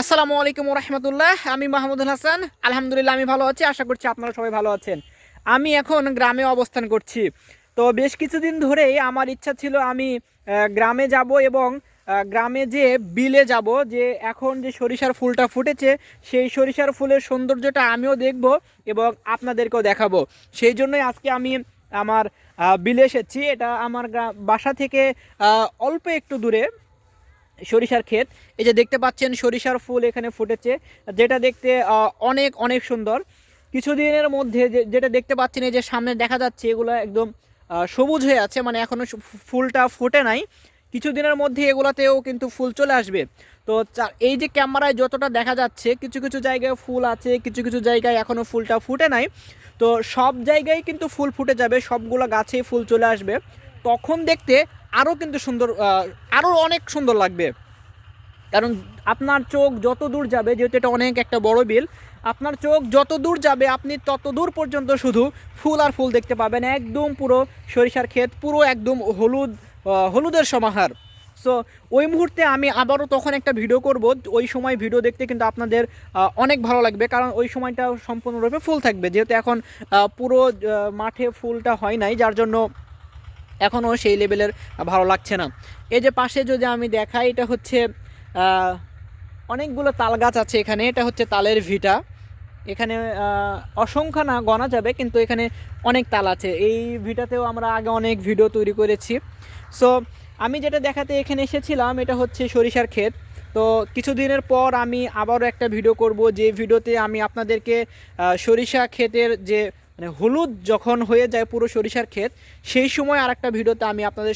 আসসালামু আলাইকুম রহমতুল্লাহ। আমি মাহমুদুল হাসান। আলহামদুলিল্লাহ, আমি ভালো আছি। আশা করছি আপনারা সবাই ভালো আছেন। আমি এখন গ্রামে অবস্থান করছি। তো বেশ কিছুদিন ধরেই আমার ইচ্ছা ছিল আমি গ্রামে যাব এবং গ্রামে যে বিলে যাব, যে এখন যে সরিষার ফুলটা ফুটেছে, সেই সরিষার ফুলের সৌন্দর্যটা আমিও দেখব এবং আপনাদেরকেও দেখাবো। সেই জন্যই আজকে আমি আমার বিলে এসেছি। এটা আমার বাসা থেকে অল্প একটু দূরে। সরিষার ক্ষেত। এই যে দেখতে পাচ্ছেন সরিষার ফুল এখানে ফুটেছে। যেটা দেখতে অনেক অনেক সুন্দর। কিছুদিনের মধ্যে যেটা দেখতে পাচ্ছেন, এই যে সামনে দেখা যাচ্ছে, এগুলো একদম সবুজ হয়ে আছে মানে এখনও সু- ফুলটা ফুটে নাই। কিছুদিনের মধ্যে এগুলাতেও কিন্তু ফুল চলে আসবে। তো এই যে ক্যামেরায় যতটা দেখা যাচ্ছে, কিছু কিছু জায়গায় ফুল আছে, কিছু কিছু জায়গায় এখনও ফুলটা ফুটে নাই। তো সব জায়গায় কিন্তু ফুল ফুটে যাবে, সবগুলো গাছেই ফুল চলে আসবে। তখন দেখতে আরও কিন্তু সুন্দর আরও অনেক সুন্দর লাগবে। কারণ আপনার চোখ যত দূর যাবে, যেহেতু এটা অনেক একটা বড় বিল, আপনার চোখ যত দূর যাবে, আপনি তত দূর পর্যন্ত শুধু ফুল আর ফুল দেখতে পাবেন। একদম পুরো সরিষার ক্ষেত, পুরো একদম হলুদ হলুদের সমাহার। সো ওই মুহূর্তে আমি আবারও তখন একটা ভিডিও করব। ওই সময় ভিডিও দেখতে কিন্তু আপনাদের অনেক ভালো লাগবে। কারণ ওই সময়টা সম্পূর্ণরূপে ফুল থাকবে। যেহেতু এখন পুরো মাঠে ফুলটা হয় নাই, যার জন্য এখনও সেই লেভেলের ভালো লাগছে না। এই যে পাশে যদি আমি দেখাই, এটা হচ্ছে অনেকগুলো তাল গাছ আছে এখানে, এটা হচ্ছে তালের ভিটা। এখানে অসংখ্য না গণা যাবে, কিন্তু এখানে অনেক তাল আছে। এই ভিটাতেও আমরা আগে অনেক ভিডিও তৈরি করেছি। সো আমি যেটা দেখাতে এখানে এসেছিলাম, এটা হচ্ছে সরিষার ক্ষেত। তো কিছুদিনের পর আমি আবারও একটা ভিডিও করব। যে ভিডিওতে আমি আপনাদেরকে সরিষা ক্ষেতের যে মানে হলুদ যখন হয়ে যায় পুরো সরিষার ক্ষেত, সেই সময় আর একটা ভিডিওতে আমি আপনাদের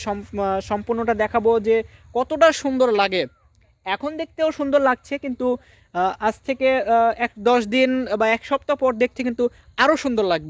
সম্পূর্ণটা দেখাবো যে কতটা সুন্দর লাগে। এখন দেখতেও সুন্দর লাগছে কিন্তু আজ থেকে এক দশ দিন বা এক সপ্তাহ পর দেখতে কিন্তু আরও সুন্দর লাগবে।